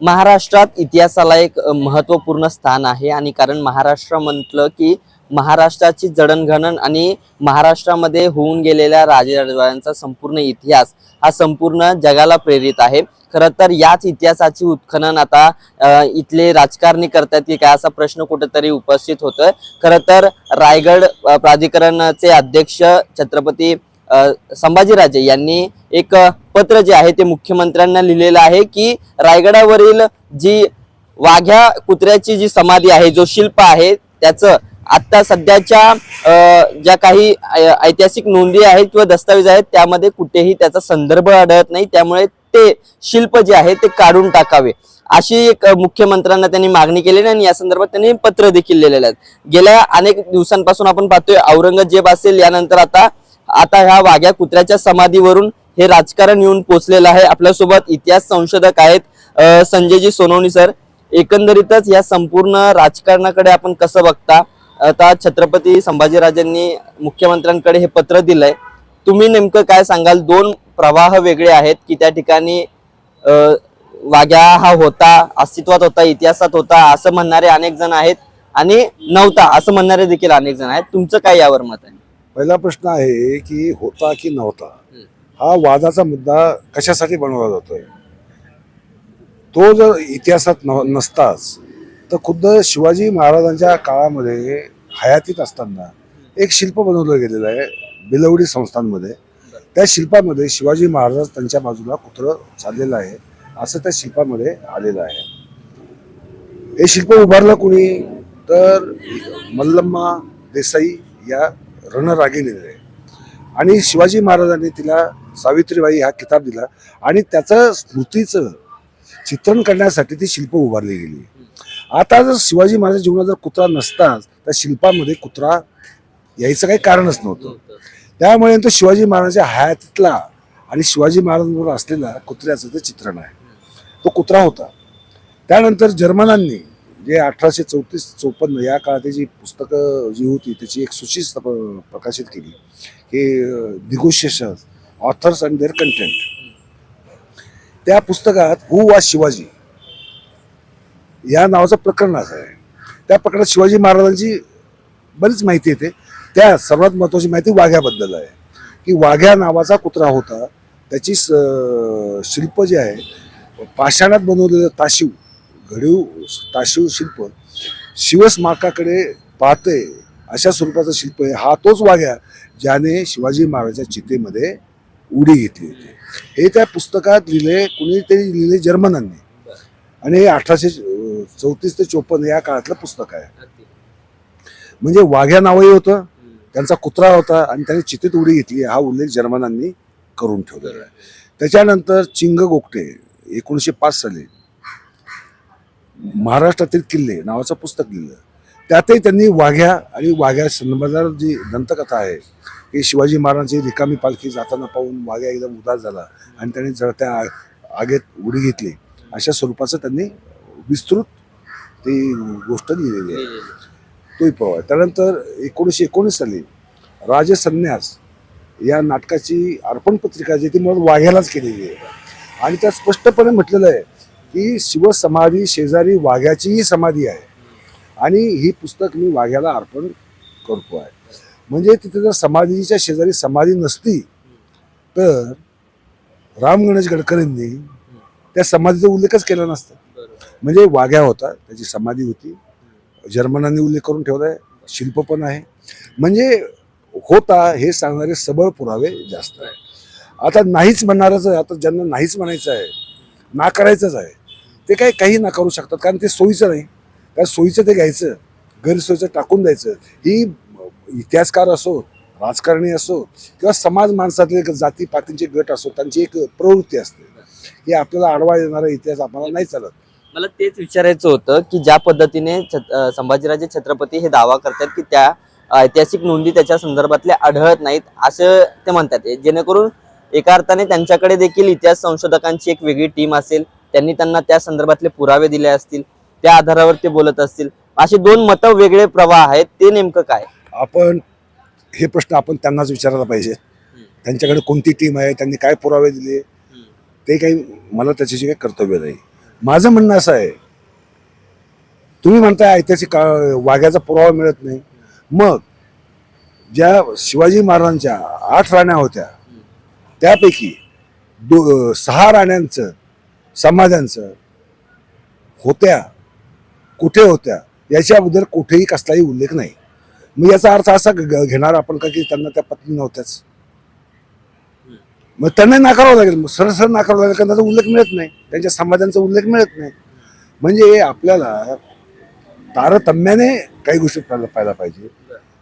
महाराष्ट्रात इतिहासाला एक महत्त्वपूर्ण स्थान आहे आणि कारण महाराष्ट्र म्हटलं की महाराष्ट्राची जडणघडण आणि महाराष्ट्रामध्ये होऊन गेलेल्या राजेराजवाड्यांचा संपूर्ण इतिहास हा संपूर्ण जगाला प्रेरित आहे. खरं तर याच इतिहासाची उत्खनन आता इथले राजकारणी करतात की काय असा प्रश्न कुठेतरी उपस्थित होतोय. खरं तर रायगड प्राधिकरणाचे अध्यक्ष छत्रपती संभाजीराजे यांनी एक पत्र जे आहे ते मुख्यमंत्र्यांना लिहिलेलं आहे की रायगडावरील जी वाघ्या कुत्र्याची जी समाधी आहे जो शिल्प आहे त्याचं आत्ता सध्याच्या ज्या काही ऐ- ऐतिहासिक नोंदी आहेत किंवा दस्तावेज आहेत त्यामध्ये कुठेही त्याचा संदर्भ आढळत नाही. त्यामुळे ते शिल्प जे आहे ते काढून टाकावे. अशी एक मुख्यमंत्र्यांना त्यांनी मागणी केलेली आणि या संदर्भात त्यांनी पत्र देखील लिहिलेलं आहे. गेल्या अनेक दिवसांपासून आपण पाहतोय औरंगजेब असेल यानंतर आता आता ह्या वाघ्या कुत्र्याच्या समाधीवरून हे राजकारण येऊन पोचलेलं आहे. आपल्यासोबत इतिहास संशोधक आहेत संजयजी सोनवणी सर. एकंदरीतच या संपूर्ण राजकारणाकडे आपण कसं बघता? आता छत्रपती संभाजीराजांनी मुख्यमंत्र्यांकडे हे पत्र दिलंय. तुम्ही नेमकं काय सांगाल? दोन प्रवाह वेगळे आहेत की त्या ठिकाणी वाग्या वाघ्या हा होता अस्तित्वात होता इतिहासात होता असं म्हणणारे अनेक जण आहेत आणि नव्हता असं म्हणणारे देखील अनेक जण आहेत. तुमचं काय यावर मत आहे? पहिला प्रश्न आहे की होता की नव्हता? हा वादाचा मुद्दा कशासाठी बनवला जातोय? तो जर इतिहासात नव- नसताच तर खुद्द शिवाजी महाराजांच्या काळामध्ये हयातीत असताना एक शिल्प बनवलं गेलेलं आहे बिलवडी संस्थांमध्ये. त्या शिल्पामध्ये शिवाजी महाराज त्यांच्या बाजूला कुत्रं चाललेलं आहे असं त्या शिल्पामध्ये आलेलं आहे. हे शिल्प उभारलं कुणी? तर मल्लम्मा देसाई या रणरागिणीने. आणि शिवाजी महाराजांनी तिला सावित्रीबाई हा किताब दिला आणि त्याचं स्मृतीचं चित्रण करण्यासाठी ती शिल्प उभारली गेली. आता जर शिवाजी महाराज जीवनात जर कुत्रा नसताच त्या शिल्पामध्ये कुत्रा यायचं काही कारणच नव्हतं. त्यामुळे तो शिवाजी महाराजांच्या हयातीतला आणि शिवाजी महाराजांवर असलेला कुत्र्याचं ते चित्रण आहे. तो कुत्रा होता. त्यानंतर जर्मनांनी जे अठराशे चौतीस चौपन्न या काळात जी पुस्तकं जी होती त्याची एक सूची प्रकाशित केली. की negotiation authors and their content त्या पुस्तकात हु वा शिवाजी. या नावाचं प्रकरण असं आहे. त्या प्रकरणात शिवाजी महाराजांची बरीच माहिती येते. त्या सर्वात महत्त्वाची माहिती वाघ्याबद्दल आहे. की वाघ्या नावाचा कुत्रा होता. त्याची स- शिल्प जे आहे पाषाणात बनवलेलं ताशीव घडीव ताशीव शिल्प शिवस्मारकाकडे पाहते अशा स्वरूपाचं शिल्प आहे. हा तोच वाघ्या ज्याने शिवाजी महाराजांच्या चितेमध्ये उडी घेतली होती. हे त्या पुस्तकात लिहिले कुणीतरी लिहिले जर्मनांनी. आणि हे अठराशे चौतीस ते चोपन्न या काळातलं पुस्तक आहे. म्हणजे वाघ्या नावही होतं त्यांचा कुत्रा होता आणि त्याने चितीत उडी घेतली हा उल्लेख जर्मनांनी करून ठेवलेला आहे. त्याच्यानंतर चिंग गोगटे एकोणीसशे पाच साली महाराष्ट्रातील किल्ले नावाचं पुस्तक लिहिलं. त्यातही त्यांनी वाघ्या आणि वाघ्या संदर्भात जी दंतकथा आहे की शिवाजी महाराजांची रिकामी पालखी जाताना पाहून वाघ्या एकदम उदास झाला आणि त्यांनी जळत्या आगेत उडी घेतली अशा स्वरूपाचं त्यांनी विस्तृत ती गोष्ट लिहिलेली आहे. तोही प्रवाह आहे. त्यानंतर एकोणीसशे एकोणीस साली राजसन्यास या नाटकाची अर्पण पत्रिका जी ती मुळात वाघ्यालाच केलेली आहे. आणि त्यात स्पष्टपणे म्हटलेलं आहे की शिवसमाधी शेजारी वाघ्याचीही समाधी आहे. आणि ही पुस्तक मी वाघ्याला अर्पण करतो आहे. म्हणजे तिथे जर समाधीच्या शेजारी समाधी नसती तर राम गणेश गडकरींनी त्या समाधीचा उल्लेखच केला नसता. म्हणजे वाघ्या होता त्याची समाधी होती. जर्मनांनी उल्लेख करून ठेवलाय शिल्प पण आहे. म्हणजे होता हे सांगणारे सबळ पुरावे जास्त आहे आता नाहीच म्हणणारच आहे आता ज्यांना नाहीच म्हणायचं आहे ना करायचंच आहे ते काही काही ना करू शकतात कारण ते सोयीचं नाही. कारण सोयीचं ते घ्यायचं गैरसोयीचं टाकून द्यायचं. ही इतिहासकार असो राजकारणी असो किंवा समाज माणसातले जाती पातींचे गट असो त्यांची एक प्रवृत्ती असते. हे आपल्याला आडवा येणारा इतिहास आम्हाला नाही चालत. मला तेच विचारायचं होतं की ज्या पद्धतीने संभाजीराजे छत्रपती हे दावा करतात की त्या ऐतिहासिक नोंदी त्याच्या संदर्भातल्या आढळत नाहीत असं ते म्हणतात. जेणेकरून एका अर्थाने त्यांच्याकडे देखील इतिहास संशोधकांची एक वेगळी टीम असेल त्यांनी त्यांना त्या संदर्भातले पुरावे दिले असतील त्या आधारावर ते बोलत असतील. असे दोन मतं वेगळे प्रवाह आहेत ते नेमकं काय? आपण हे प्रश्न आपण त्यांनाच विचारायला पाहिजे. त्यांच्याकडे कोणती टीम आहे? त्यांनी काय पुरावे दिले? ते काही मला त्याच्याशी काही कर्तव्य नाही. माझं म्हणणं असं आहे तुम्ही म्हणताय ऐतिहासिक काळ वाघ्याचा पुरावा मिळत नाही. मग ज्या शिवाजी महाराजांच्या आठ राण्या होत्या त्यापैकी दो सहा राण्यांचं समाजांचं होत्या कुठे होत्या याच्याबद्दल कुठेही कसलाही उल्लेख नाही. मग याचा अर्थ असा ग- घेणार आपण का की त्यांना त्या पत्नी नव्हत्याच? मग त्यांना नाकारावं लागेल. मग सरसर नाकारावं लागेल कारण त्याचा उल्लेख मिळत नाही. त्यांच्या समाजांचा उल्लेख मिळत नाही. म्हणजे आपल्याला तारतम्याने काही गोष्टी पाहायला पाहिजे.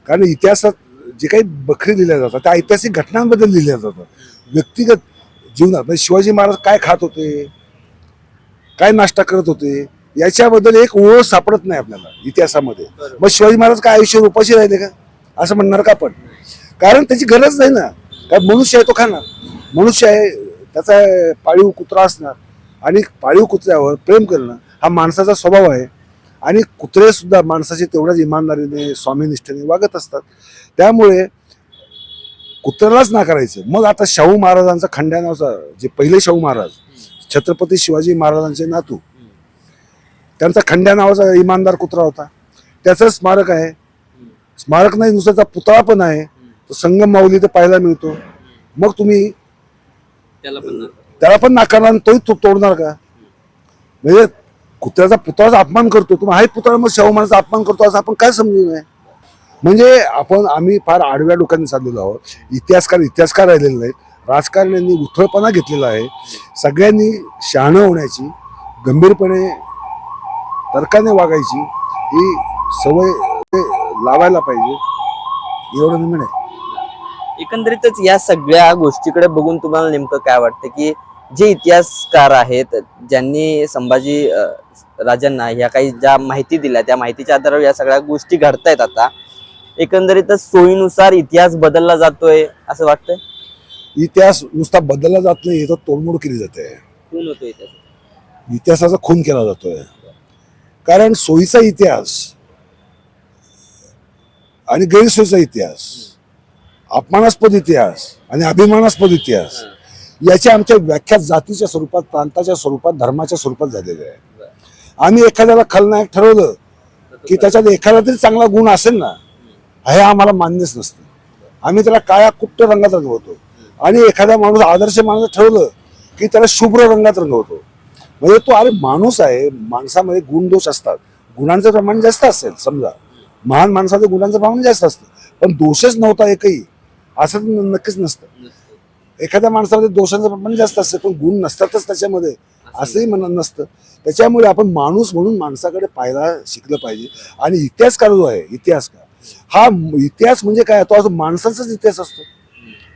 कारण इतिहासात जे काही बखरी लिहिल्या जातात त्या ऐतिहासिक घटनांबद्दल लिहिल्या जातात. व्यक्तिगत जीवनात म्हणजे शिवाजी महाराज काय खात होते? काय नाश्ता करत होते? याच्याबद्दल एक ओळ सापडत नाही आपल्याला इतिहासामध्ये. मग शिवाजी महाराज काय आयुष्य उपाशी राहिले का? असं म्हणणार का आपण? कारण त्याची गरज नाही ना. काय मनुष्य आहे तो खाणार. मनुष्य आहे त्याचा पाळीव कुत्रा असणार. आणि पाळीव कुत्र्यावर प्रेम करणं हा माणसाचा स्वभाव आहे. आणि कुत्रे सुद्धा माणसाचे तेवढ्याच इमानदारीने स्वामीनिष्ठेने वागत असतात. त्यामुळे कुत्र्यालाच नाकारायचं. मग आता शाहू महाराजांचा खंड्या नावाचा जे पहिले शाहू महाराज छत्रपती शिवाजी महाराजांचे नातू त्यांचा खंड्या नावाचा इमानदार कुत्रा होता. त्याचं स्मारक आहे. स्मारक नाही दुसऱ्याचा पुतळा पण आहे. तो संगम माऊली ते पाहायला मिळतो. मग तुम्ही त्याला पण त्याला पण नाकारणार तोही तो तोडणार का? म्हणजे कुत्र्याचा पुतळाचा अपमान करतो. तुम्ही आहे पुतळा मग शाहू महाराजचा अपमान करतो असं आपण काय समजू नये? म्हणजे आपण आम्ही फार आडव्या डोक्याने चाललेलो आहोत. इतिहासकार इतिहासकार राहिलेले नाहीत. राजकारण्यांनी उथळपणा घेतलेला आहे. सगळ्यांनी शहाणं होण्याची गंभीरपणे तर्काने वागायची ही सवय लावायला पाहिजे. एवढं मी म्हणेन. एकंदरीतच या सगळ्या गोष्टीकडे बघून तुम्हाला नेमकं काय वाटतं की जे इतिहासकार आहेत ज्यांनी संभाजी राजांना ह्या काही ज्या माहिती दिल्या त्या माहितीच्या आधारावर या सगळ्या गोष्टी घडतायत आता. एकंदरीतच सोयीनुसार इतिहास बदलला जातोय असं वाटतंय? इतिहास नुसता बदलला जात नाही तर तोडमोड केली जाते. कोण होतो इतिहास इतिहासाचा खून केला जातोय. कारण सोयीचा इतिहास आणि गैरसोयीचा इतिहास अपमानास्पद इतिहास आणि अभिमानास्पद इतिहास याची आमच्या व्याख्या जातीच्या स्वरूपात प्रांताच्या स्वरूपात धर्माच्या स्वरूपात झालेल्या आहे. आम्ही एखाद्याला खलनायक ठरवलं की त्याच्यात एखादा तरी चांगला गुण असेल ना हे आम्हाला मान्यच नसतं. आम्ही त्याला काळ्या कुट्ट रंगात रंगवतो. आणि एखादा माणूस आदर्श माणूस ठरवलं की त्याला शुभ्र रंगात रंगवतो. म्हणजे तो अरे माणूस आहे माणसामध्ये गुणदोष असतात. गुणांचं प्रमाण जास्त असेल समजा. महान माणसाचं गुणांचं प्रमाण जास्त असतं. पण दोषच नव्हता एकही. असं तर नक्कीच नसतं. एखाद्या माणसामध्ये दोषांचं प्रमाण जास्त असतं पण गुण नसतातच त्याच्यामध्ये. असंही म्हणत नसतं. त्याच्यामुळे आपण माणूस म्हणून माणसाकडे पाहायला शिकलं पाहिजे. आणि इतिहासकार जो आहे इतिहासकार हा इतिहास म्हणजे काय? तो असं माणसाचाच इतिहास असतो.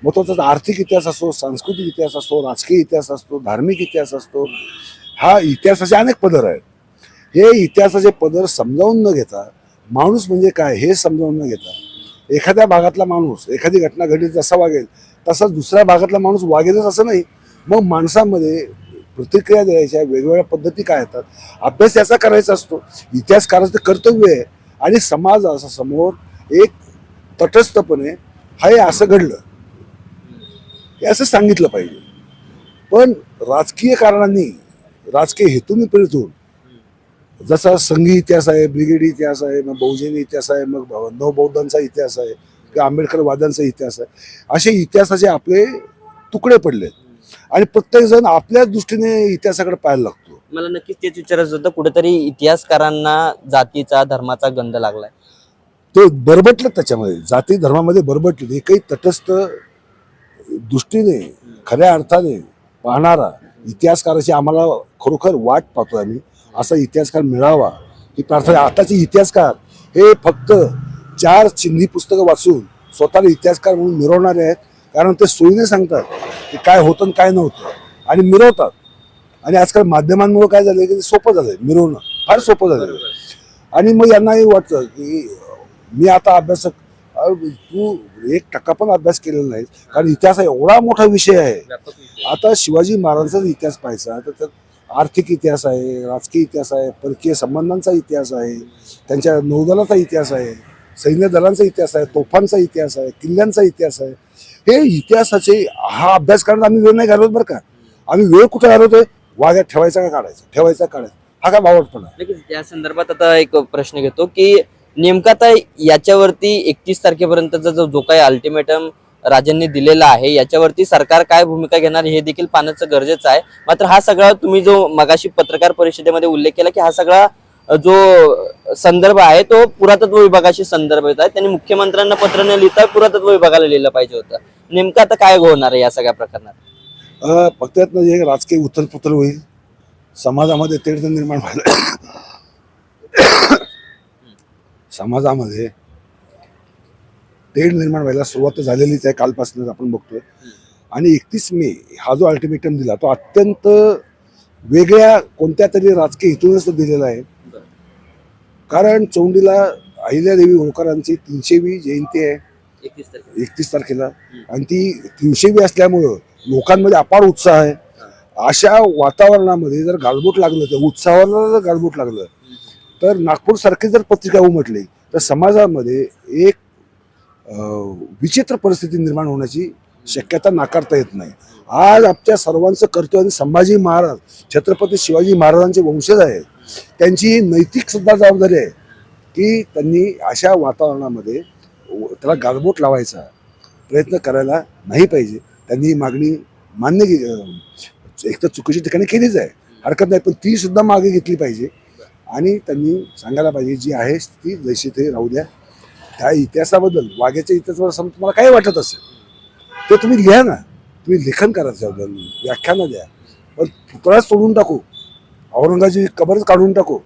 मग तो त्याचा आर्थिक इतिहास असतो सांस्कृतिक इतिहास असतो राजकीय इतिहास असतो धार्मिक इतिहास असतो. हा इतिहासाचे अनेक पदर आहेत. हे इतिहासाचे पदर समजावून न घेता माणूस म्हणजे काय हे समजावून न घेता एखाद्या भागातला माणूस एखादी घटना घडली जसा वागेल तसाच दुसऱ्या भागातला माणूस वागेलच असं नाही. मग माणसामध्ये प्रतिक्रिया द्यायच्या वेगवेगळ्या पद्धती काय येतात? अभ्यास याचा करायचा असतो. इतिहासकाराचं कर्तव्य आहे आणि समाज असा समोर एक तटस्थपणे हे असं घडलं. हे असं सांगितलं पाहिजे. पण राजकीय कारणांनी राजकीय हेतूने प्रेरित होऊन जसा संघी इतिहास आहे ब्रिगेडी इतिहास आहे मग बहुजनी इतिहास आहे मग नवबौद्धांचा इतिहास आहे किंवा आंबेडकर वादांचा इतिहास आहे. असे इतिहासाचे आपले तुकडे पडले आणि प्रत्येक जण आपल्याच दृष्टीने इतिहासाकडे पाहायला लागतो. मला नक्कीच तेच विचारायचं होतं कुठेतरी इतिहासकारांना जातीचा धर्माचा गंध लागलाय. ते बरबटलं त्याच्यामध्ये. जाती धर्मामध्ये बरबटले. एकही तटस्थ दृष्टीने खऱ्या अर्थाने पाहणारा इतिहासकाराची आम्हाला खरोखर वाट पाहतो आम्ही. असा इतिहासकार मिळावा ही प्रार्थना. आताचे इतिहासकार हे फक्त चार चिन्ही पुस्तकं वाचून स्वतःला इतिहासकार म्हणून मिरवणारे आहेत. कारण ते सोयीने सांगतात की काय होतं आणि काय नव्हतं. आणि मिरवतात. आणि आजकाल माध्यमांमुळे काय झालं की ते सोपं झालंय. मिरवणं फार सोपं झालं आणि मग यांनाही वाटतं की मी आता अभ्यासक तू एक टक्का पण अभ्यास केलेला नाही कारण इतिहास हा एवढा मोठा विषय आहे. आता शिवाजी महाराजांचाच इतिहास पाहायचा तर त्यात आर्थिक इतिहास आहे राजकीय इतिहास आहे परकीय संबंधांचा इतिहास आहे त्यांच्या नौदलाचा इतिहास आहे सैन्य दलांचा इतिहास आहे तोफांचा इतिहास आहे किल्ल्यांचा इतिहास आहे. हे इतिहासाचे हा अभ्यास करण्यात आम्ही वेळ नाही घालवत बरं का. आम्ही वेळ कुठे घालवतोय? वाघ्यात ठेवायचा का काढायचा? ठेवायचा काढायचा. हा काय बावटपणा. त्या संदर्भात आता एक प्रश्न घेतो की नेमका आता याच्यावरती एकतीस तारखेपर्यंतचा जो जो काही अल्टिमेटम राजांनी दिलेला आहे याच्यावरती सरकार काय भूमिका घेणार हे देखील पाहण्याचं गरजेचं आहे. मात्र हा सगळा तुम्ही जो मगाशी पत्रकार परिषदेमध्ये उल्लेख केला की हा सगळा जो संदर्भ आहे तो पुरातत्व विभागाशी संदर्भ येत आहे. त्यांनी मुख्यमंत्र्यांना पत्र न लिहिता पुरातत्व विभागाला लिहिलं पाहिजे होतं. नेमकं आता काय होणार आहे या सगळ्या प्रकरणात? फक्त यातनं जे म्हणजे राजकीय उथलपुथल होईल. समाजामध्ये तेढ निर्माण व्हायला समाजामध्ये तेढ निर्माण व्हायला सुरुवात झालेलीच आहे कालपासूनच आपण बघतोय. आणि एकतीस मे हा जो अल्टिमेटम दिला तो अत्यंत वेगळ्या कोणत्या तरी राजकीय हेतूनच तो दिलेला आहे. कारण चौंडीला अहिल्यादेवी होळकरांची तीनशेवी जयंती आहे. एकतीस तारखेला. आणि ती तीनशेवी असल्यामुळं लोकांमध्ये अपार उत्साह आहे. अशा वातावरणामध्ये जर गालबोट लागलं तर उत्साहाला जर गालबोट लागलं तर नागपूर सारखी जर पत्रिका उमटली तर समाजामध्ये एक विचित्र परिस्थिती निर्माण होण्याची शक्यता नाकारता येत नाही. आज आमच्या सर्वांचं कर्तव्य आणि संभाजी महाराज छत्रपती शिवाजी महाराजांचे वंशज आहेत त्यांची नैतिक सुद्धा जबाबदारी आहे की त्यांनी अशा वातावरणामध्ये त्याला गालबोट लावायचा प्रयत्न करायला नाही पाहिजे. त्यांनी ही मागणी मान्य एक तर चुकीच्या ठिकाणी केलीच आहे. हरकत नाही पण ती सुद्धा मागे घेतली पाहिजे. आणि त्यांनी सांगायला पाहिजे जी आहे ती जशी ते राहू द्या. त्या इतिहासाबद्दल वाघ्याच्या इतिहासाबद्दल समजा तुम्हाला काय वाटत असेल ते तुम्ही लिहा ना. तुम्ही लेखन करा त्याबद्दल व्याख्यानं द्या. पण पुतळाच सोडून टाकू औरंगाची कबरच काढून टाकू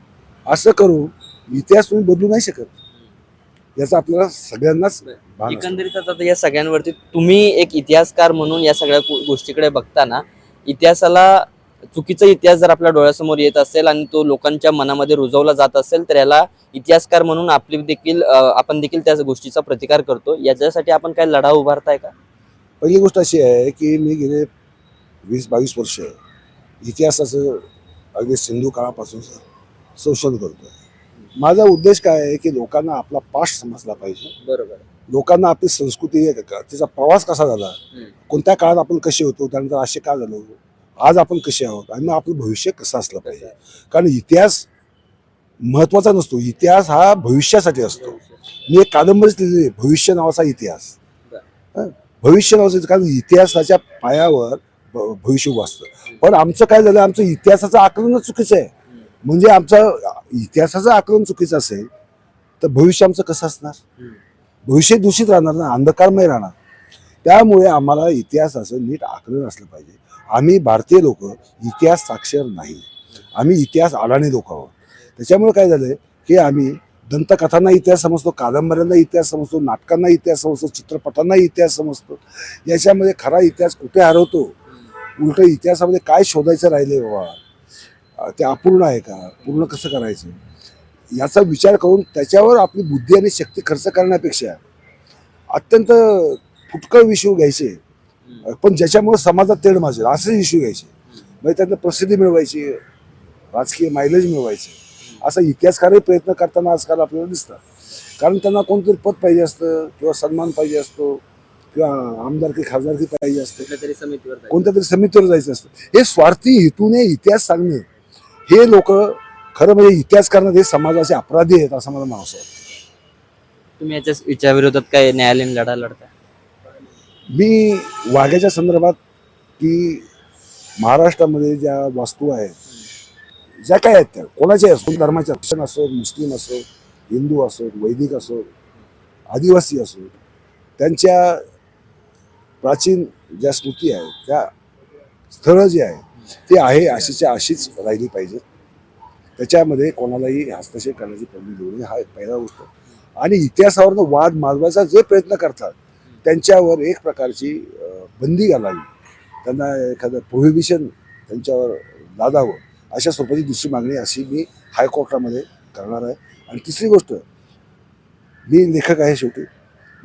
असं करू इतिहास तुम्ही बदलू नाही शकत. याचा आपल्याला सगळ्यांनाच भान एकंदरीतच आता या सगळ्यांवरती तुम्ही एक इतिहासकार म्हणून या सगळ्या गो- गोष्टीकडे बघताना इतिहासाला चुकीचा इतिहास जर आपल्या डोळ्यासमोर येत असेल आणि तो लोकांच्या मनामध्ये रुजवला जात असेल तर याला इतिहासकार म्हणून आपली देखील आपण देखील त्या गोष्टीचा प्रतिकार करतो. याच्यासाठी आपण काय लढा उभारताय का? पहिली गोष्ट अशी आहे की मी गेले वीस बावीस वर्ष इतिहासाचं अगदी सिंधू काळापासून संशोधन करतो माझा उद्देश काय आहे की लोकांना आपला पास्ट समजला पाहिजे. बरोबर. लोकांना आपली संस्कृती तिचा प्रवास कसा झाला? कोणत्या काळात आपण कसे होतो? त्यानंतर असे का झालो? आज आपण कसे आहोत? आणि मग आपलं भविष्य कसं असलं पाहिजे? कारण इतिहास महत्त्वाचा नसतो. इतिहास हा भविष्यासाठी असतो. मी एक कादंबरीच लिहिली आहे, भविष्य नावाचा इतिहास. भविष्य नावाचा कारण इतिहासाच्या पायावर भ- भविष्य उभं असतं. पण आमचं काय झालं आमचं इतिहासाचं आकलनच चुकीचं आहे. म्हणजे आमचं इतिहासाचं आकलन चुकीचं असेल तर भविष्य आमचं कसं असणार? भविष्य दूषित राहणार ना अंधकारमय राहणार. त्यामुळे आम्हाला इतिहासाचं नीट आकलन असलं पाहिजे. आम्ही भारतीय लोक इतिहास साक्षर नाही. आम्ही इतिहास अडाणी लोक आहोत. त्याच्यामुळे काय झालं की आम्ही दंतकथांना इतिहास समजतो कादंबऱ्यांना इतिहास समजतो नाटकांना इतिहास समजतो चित्रपटांना इतिहास समजतो. याच्यामध्ये खरा इतिहास कुठे हरवतो? उलट इतिहासामध्ये काय शोधायचं राहिले बाबा? ते अपूर्ण आहे का? पूर्ण कसं करायचं? याचा विचार करून त्याच्यावर आपली बुद्धी आणि शक्ती खर्च करण्यापेक्षा अत्यंत फुटकळ विषय घ्यायचे. पण ज्याच्यामुळे समाजात तेढ माजेल असे इश्यू घ्यायचे. म्हणजे त्यांना प्रसिद्धी मिळवायची राजकीय मायलेज मिळवायचे. असा इतिहासकारही प्रयत्न करताना आजकाल आपल्याला दिसतात. कारण त्यांना कोणतरी पद पाहिजे असतं किंवा सन्मान पाहिजे असतो किंवा आमदारकी खासदारकी पाहिजे असते. कोणत्या तरी समितीवर जायचं असतं. हे स्वार्थी हेतूने इतिहास सांगणं हे लोक खरं म्हणजे इतिहास करणं हे समाजाचे अपराधी आहेत असं मला म्हणावं वाटतं. तुम्ही याच्या याच्या विरोधात काय न्यायालयीन लढा लढताय? मी वाघ्याच्या संदर्भात की महाराष्ट्रामध्ये ज्या वास्तू आहेत ज्या काय आहेत त्या कोणाच्या असो धर्माच्या अक्षण असो मुस्लिम असो हिंदू असो वैदिक असो आदिवासी असो त्यांच्या प्राचीन ज्या स्मृती आहेत त्या स्थळं जी आहेत ती आहे अशीच्या अशीच राहिली पाहिजेत. त्याच्यामध्ये कोणालाही हस्तक्षेप करण्याची संधी देऊ नये हा एक पहिला गोष्ट. आणि इतिहासावरनं वाद माजवायचा जे प्रयत्न करतात त्यांच्यावर एक प्रकारची बंदी घालावी. त्यांना एखादं प्रोहिबिशन त्यांच्यावर लादावं अशा स्वरूपाची दुसरी मागणी अशी मी हायकोर्टामध्ये करणार आहे. आणि तिसरी गोष्ट मी लेखक आहे शेवटी.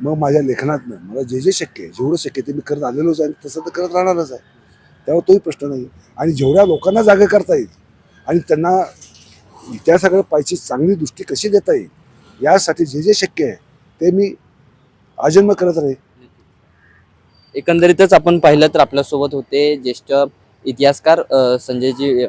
मग माझ्या लेखनातनं मला जे जे शक्य आहे जेवढं शक्य ते मी करत आलेलोच आहे आणि तसं तर करत राहणारच आहे. त्यावर तोही प्रश्न नाही. आणि जेवढ्या लोकांना जागा करता येईल आणि त्यांना इतिहासाकडे पाहिजे चांगली दृष्टी कशी देता येईल यासाठी जे जे शक्य आहे ते मी आजन्म करत राहील एकंदरीतच आपण पाहिलं तर आपल्यासोबत होते ज्येष्ठ इतिहासकार संजयजी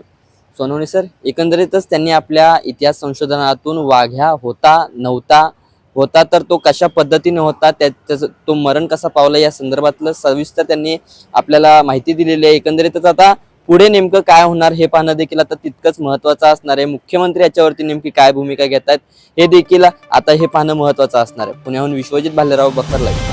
सोनवणे सर. एकंदरीतच त्यांनी आपल्या इतिहास संशोधनातून वाघ्या होता नव्हता होता तर तो कशा पद्धतीने होता त्या त्याचं तो मरण कसा पावला या संदर्भातलं सविस्तर त्यांनी आपल्याला माहिती दिलेली आहे. एकंदरीतच आता पुढे नेमकं काय होणार हे पाहणं देखील आता तितकंच महत्वाचं असणार आहे. मुख्यमंत्री याच्यावरती नेमकी काय भूमिका घेत आहेत हे देखील आता हे पाहणं महत्वाचं असणार आहे. पुण्याहून विश्वजित भालेराव बखरला.